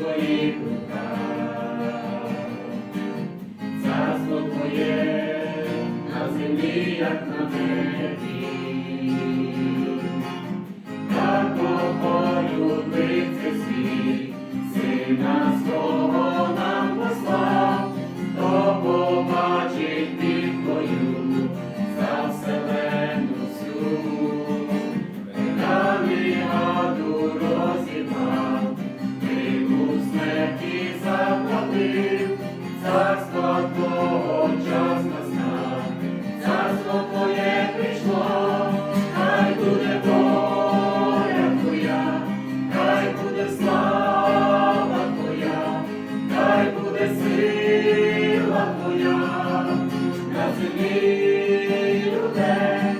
своїх. твоя, я вірю те,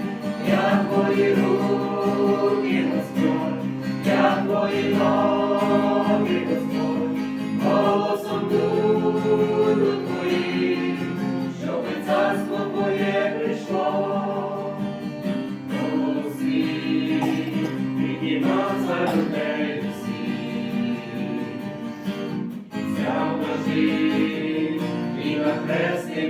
я твої руки Господь, я твої ноги Господь, голосом буду твоїм, щоби царство.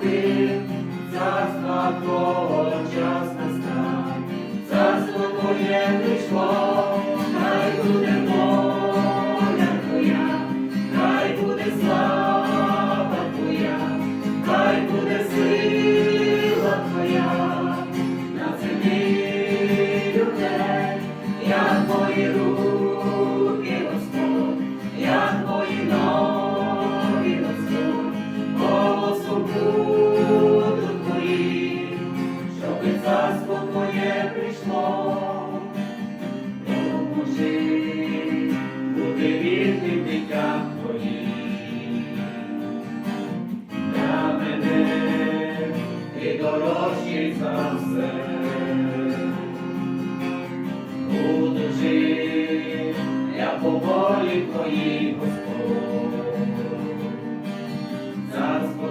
один, царства твого час настав, царство хай буде воля твоя, хай буде слава твоя, хай буде сила твоя, на землі людей, як мої руки. Lord.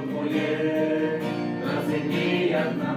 Твоє, на землі, як на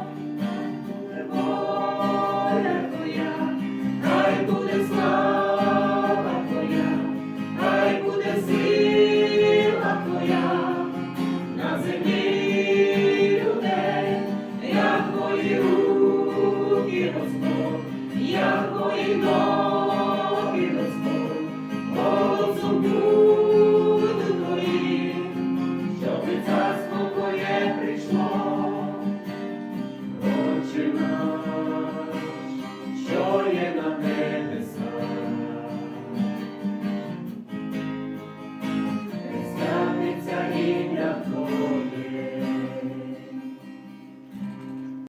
It's us.